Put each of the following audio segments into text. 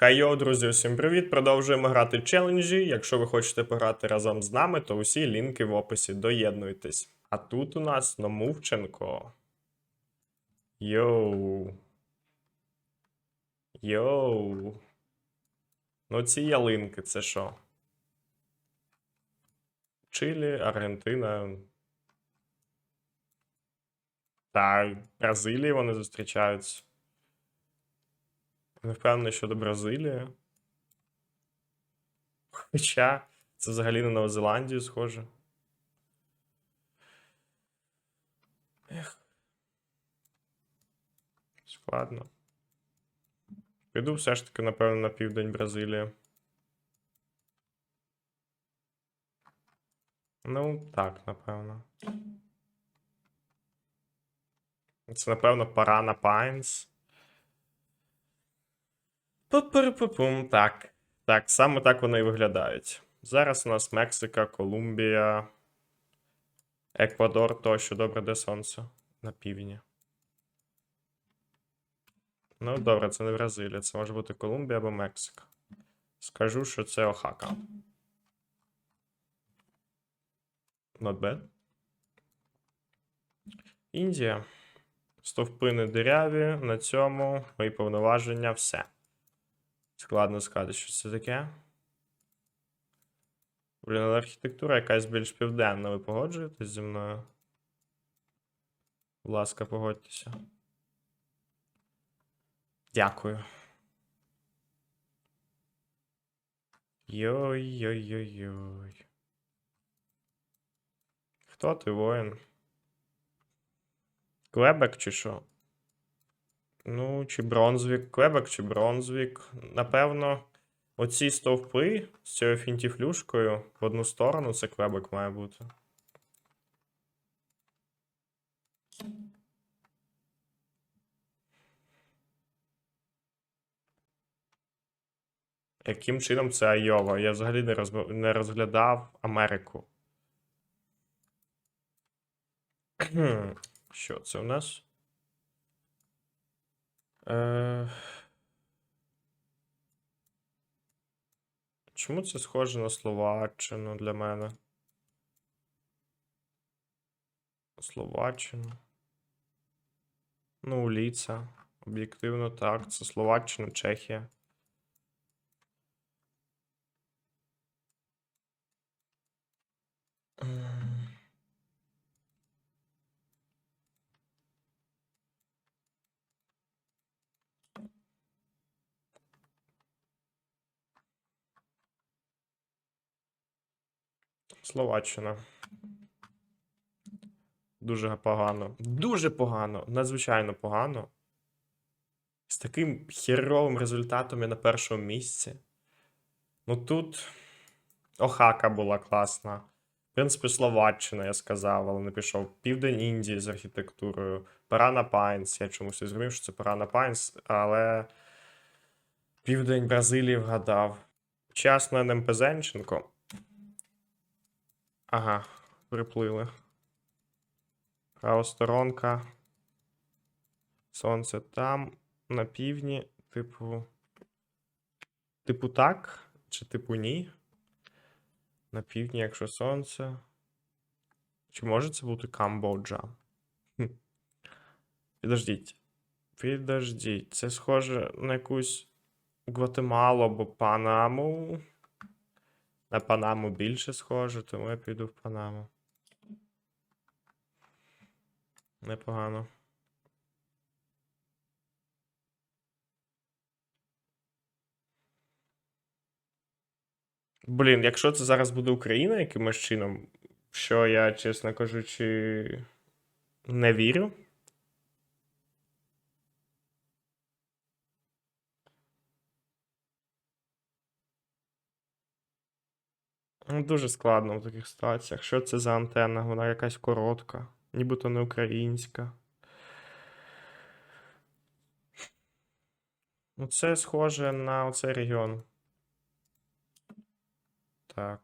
Хайо, друзі, усім привіт! Продовжуємо грати челенджі. Якщо ви хочете пограти разом з нами, то усі лінки в описі. Доєднуйтесь. А тут у нас Номувченко. Йоу. Йоу. Ну, ці ялинки, це що? Чилі, Аргентина. Та Бразилії вони зустрічаються. Не впевнений щодо Бразилії. Хоча це взагалі на Нову Зеландію схоже. Ех. Складно. Піду все ж таки, напевно, на південь Бразилії. Ну, так, напевно. Це, напевно, Парана Пайнс. Пу-пу-пу-пум. Так. Так, саме так вони і виглядають. Зараз у нас Мексика, Колумбія, Еквадор, тощо добре, де сонце? На півдні. Ну, добре, це не Бразилія, це може бути Колумбія або Мексика. Скажу, що це Охака. Not bad. Індія. Стовпини диряві. На цьому мої повноваження все. Складно сказати, що це таке. Блін, але архітектура якась більш південна. Ви погоджуєтесь зі мною? Будь ласка, погодьтеся. Дякую. Йой-йой-йой-йой. Хто ти воїн? Квебек чи що? Ну, чи Бронзвік, Квебек чи Бронзвік. Напевно, оці стовпи з цією фінтіфлюшкою в одну сторону це Квебек має бути. Яким чином це Айова? Я взагалі не, розб... не розглядав Америку. Що це у нас? Е... Чому це схоже на Словаччину для мене? Словаччину. Ну, Ліца. Об'єктивно, так. Це Словаччина, Чехія. М. Словаччина. Дуже погано. Дуже погано. Надзвичайно погано. З таким херовим результатом я на першому місці. Ну тут Охака була класна. В принципі, Словаччина, я сказав, але не пішов. Південь Індії з архітектурою. Парана Пайнс. Я чомусь зрозумів, що це Парана Пайнс, але Південь Бразилії вгадав. Вчасно НМПЗенченко. Ага, приплили. Правосторонка. Сонце там, на півдні, типу. Типу так? Чи типу ні? На півдні, якщо сонце. Чи може це бути Камбоджа? Хм. Підождіть. Підождіть. Це схоже на якусь Гватемалу або Панаму. На Панаму більше схоже, тому я піду в Панаму. Непогано. Блін, якщо це зараз буде Україна якимось чином, що я, чесно кажучи, не вірю. Ну, Дуже складно в таких ситуаціях. Що це за антенна? Вона якась коротка, нібито не українська. Ну, це схоже на оцей регіон. Так.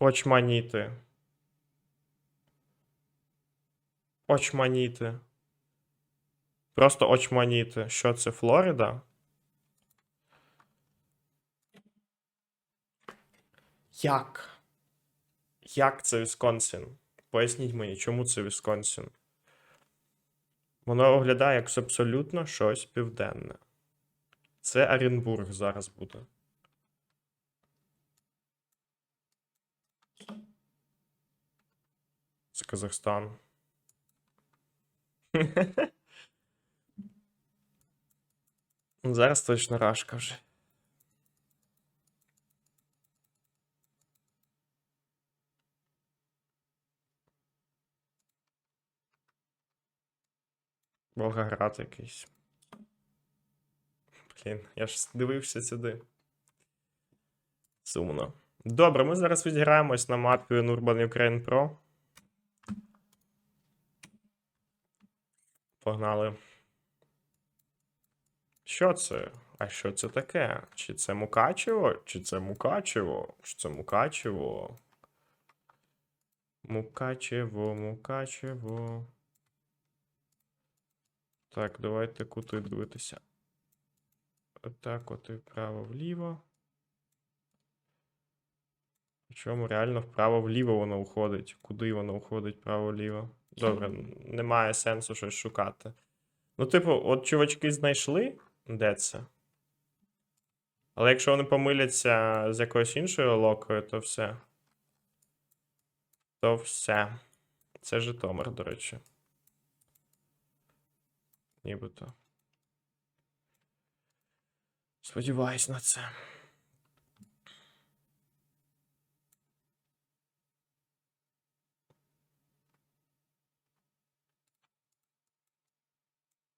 Очманіти. Очманіти. Просто очманіти, що це Флорида. Як? Як це Вісконсін? Поясніть мені, чому це Вісконсін? Воно оглядає як абсолютно щось південне. Це Оренбург зараз буде. Це Казахстан. Зараз точно рашка вже. Волгоград якийсь. Блін, я ж дивився сюди. Сумно. Добре, ми зараз відіграємось на мапі Urban Ukraine Pro. Погнали. Що це? А що це таке? Чи це Мукачево? Чи це Мукачево? Чи це Мукачево? Мукачево, Мукачево. Так, давайте кути дивитися. Отак, от і вправо-вліво. Причому реально вправо-вліво воно уходить. Куди воно уходить вправо-вліво? Добре, немає сенсу щось шукати. Ну, типу, от чувачки знайшли, де це. Але якщо вони помиляться з якоюсь іншою локою, то все. То все. Це Житомир, до речі. Нібито. Сподіваюсь на це.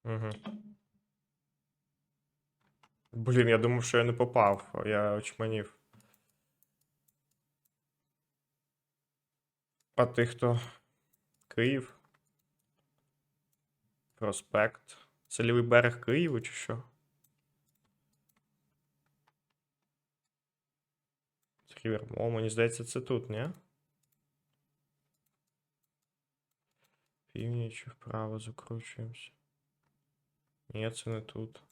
Угу. Блін, я думав, що я не попав, я очманів. А ти хто? Київ? Проспект. Це лівий берег Києву чи що? Рівермол, мені здається, це тут, ні? Північ вправо закручуємося. Ні, це не тут.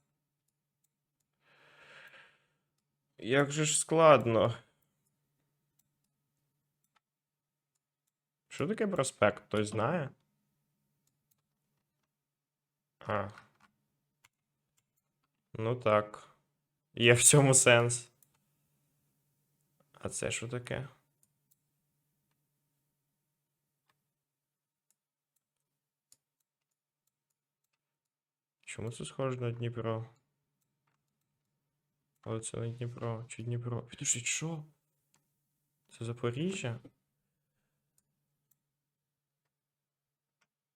Як же ж складно. Що таке проспект? Хтось знає? А. Ну так. Є в цьому сенс. А це що таке? Чому це схоже на Дніпро? Але це не Дніпро чи Дніпро. Підождіть, що? Це Запоріжжя?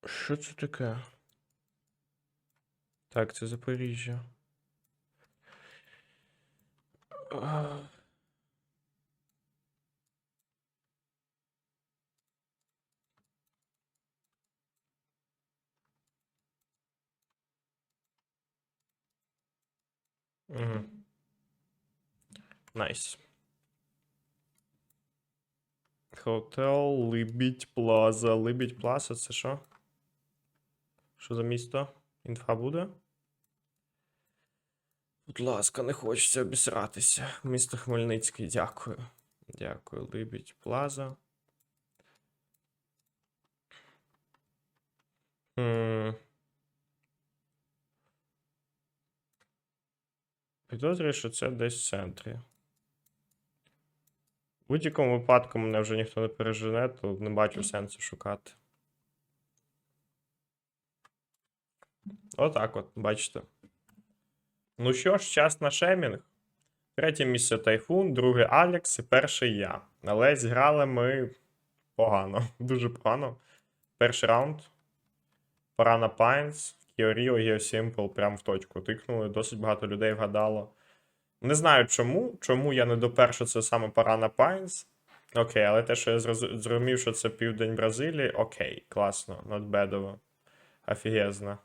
Що це таке? Так, це Запоріжжя. Найс. Хотел Либідь Плаза. Либідь Плаза це що? Що за місто? Інфа буде? Будь ласка, не хочеться обісратися. Місто Хмельницький, дякую. Дякую. Либідь Плаза. М. Підозрюю, що це десь в центрі. В будь-якому випадку мене вже ніхто не пережене, то не бачу сенсу шукати. Отак от, бачите. Ну що ж, час на шемінг. Третє місце Тайфун, друге Алекс і перший я. Але зіграли ми погано, дуже погано. Перший раунд. Парана Пайнс, Кіоріо, Геосімпл прям в точку тикнули. Досить багато людей вгадало. Не знаю чому. Чому я не допер, що це саме Парана Пайнс. Окей, але те, що я зрозумів, що це південь Бразилії, окей, класно, нотбедово. Офігезно.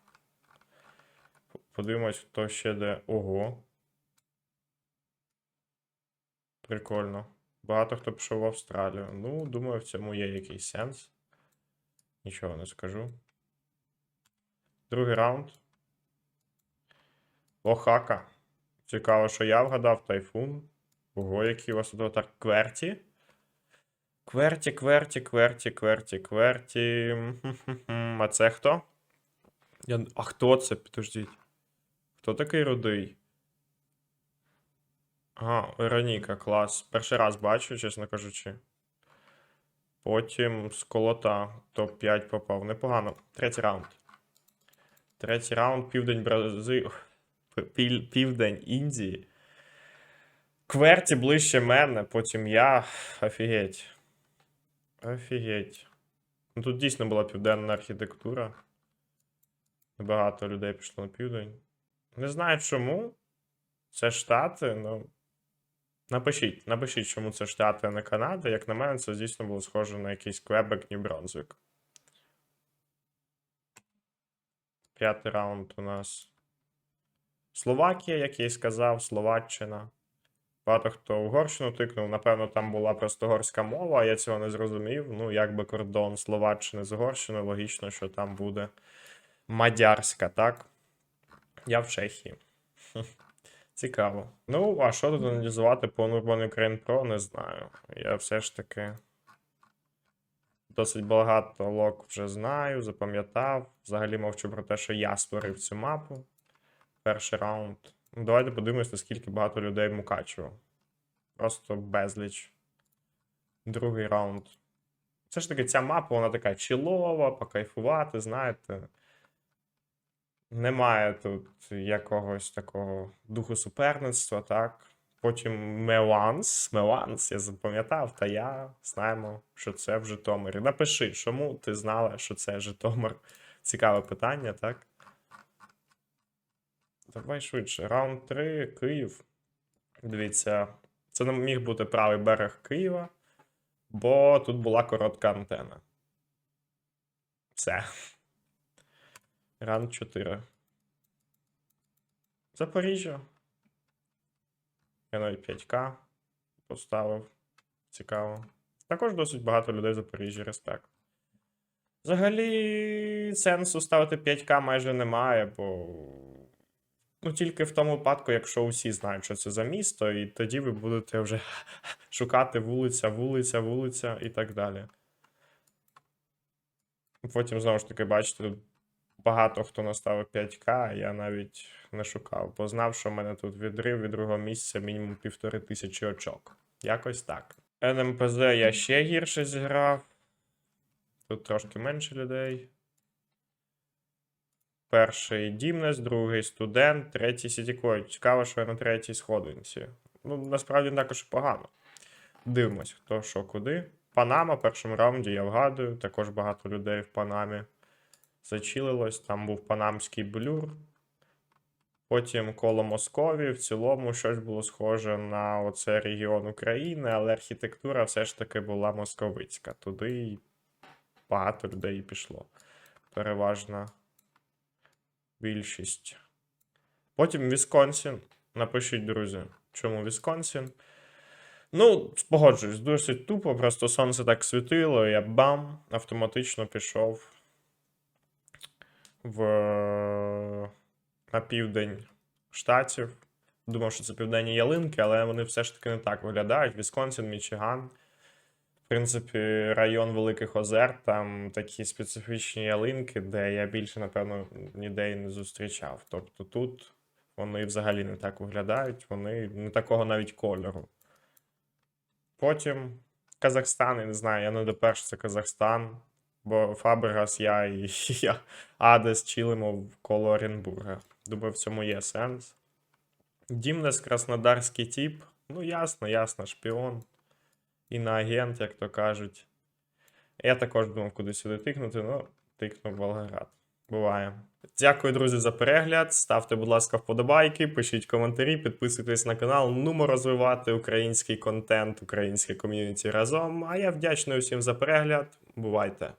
Подивимось, хто ще де. Ого. Прикольно. Багато хто пішов в Австралію. Ну, думаю, в цьому є якийсь сенс. Нічого не скажу. Другий раунд. Охака. Цікаво, що я вгадав тайфун. Ого, які у вас тут так кверті. Кверті, кверті, кверті, кверті, кверті. А це хто? Я... А хто це? Підождіть. Хто такий рудий? Ага, Вероніка, клас. Перший раз бачу, чесно кажучи. Потім з колота топ-5 попав. Непогано. Третій раунд. Третій раунд, південь Бразилії. Південь Індії. Кверті ближче мене, потім я. Офігеть. Офігеть. Ну тут дійсно була південна архітектура. Багато людей пішло на південь. Не знаю чому. Це Штати, ну. Напишіть, напишіть, чому це Штати, а не Канада. Як на мене, це дійсно було схоже на якийсь Квебек, Нью-Бронзвік. П'ятий раунд у нас. Словакія, як я і сказав, Словаччина. Багато хто Угорщину тикнув. Напевно, там була просто горська мова, я цього не зрозумів. Ну, якби кордон Словаччини з Угорщиною, логічно, що там буде мадярська, так? Я в Чехії. Цікаво. Ну, а що тут аналізувати по Urban Ukraine Pro, не знаю. Я все ж таки досить багато лок вже знаю, запам'ятав. Взагалі мовчу про те, що я створив цю мапу. Перший раунд. Ну, давайте подивимось, наскільки багато людей Мукачево. Просто безліч. Другий раунд. Все ж таки, ця мапа, вона така чилова, покайфувати, знаєте. Немає тут якогось такого духу суперництва, так. Потім Меланс. Меланс, я запам'ятав, та я знаємо, що це в Житомирі. Напиши, чому ти знала, що це Житомир? Цікаве питання, так? Давай швидше. Раунд 3, Київ. Дивіться, це не міг бути правий берег Києва, бо тут була коротка антена. Все. Раунд 4. Запоріжжя. Я навіть 5К поставив. Цікаво. Також досить багато людей в Запоріжжі, респект. Взагалі, сенсу ставити 5К майже немає, бо. Ну, тільки в тому випадку, якщо усі знають, що це за місто, і тоді ви будете вже шукати вулиця, вулиця, вулиця і так далі. Потім, знову ж таки, бачите, багато хто наставив 5К, а я навіть не шукав, бо знав, що в мене тут відрив від другого місця мінімум півтори тисячі очок. Якось так. НМПЗ я ще гірше зіграв. Тут трошки менше людей. Перший Дімнес, другий студент, третій Сітікой. Цікаво, що я на третій сходинці. Ну, насправді також погано. Дивимось, хто що куди. Панама в першому раунді я вгадую. Також багато людей в Панамі зачилилось. Там був панамський блюр. Потім коло Москові. В цілому щось було схоже на оце регіон України, але архітектура все ж таки була московицька. Туди багато людей пішло. Переважна більшість. Потім Вісконсін. Напишіть, друзі, чому Вісконсін. Ну, погоджуюсь, досить тупо, просто сонце так світило, я бам, автоматично пішов в... на південь штатів. Думав, що це південні ялинки, але вони все ж таки не так виглядають. Вісконсін, Мічиган. В принципі, район Великих Озер, там такі специфічні ялинки, де я більше, напевно, ніде і не зустрічав. Тобто тут вони взагалі не так виглядають, вони не такого навіть кольору. Потім Казахстан, я не знаю, я не допер, що це Казахстан, бо Фабрегас, я і я Адес чилимо коло Оренбурга. Думаю, в цьому є сенс. Дімнес, краснодарський тип. Ну, ясно, ясно, шпіон. Іноагент, як то кажуть. Я також думав, куди сюди тикнути, ну, тикнув Волгоград. Буває. Дякую, друзі, за перегляд. Ставте, будь ласка, вподобайки, пишіть коментарі, підписуйтесь на канал. Нумо розвивати український контент, українське ком'юніті разом. А я вдячний усім за перегляд. Бувайте!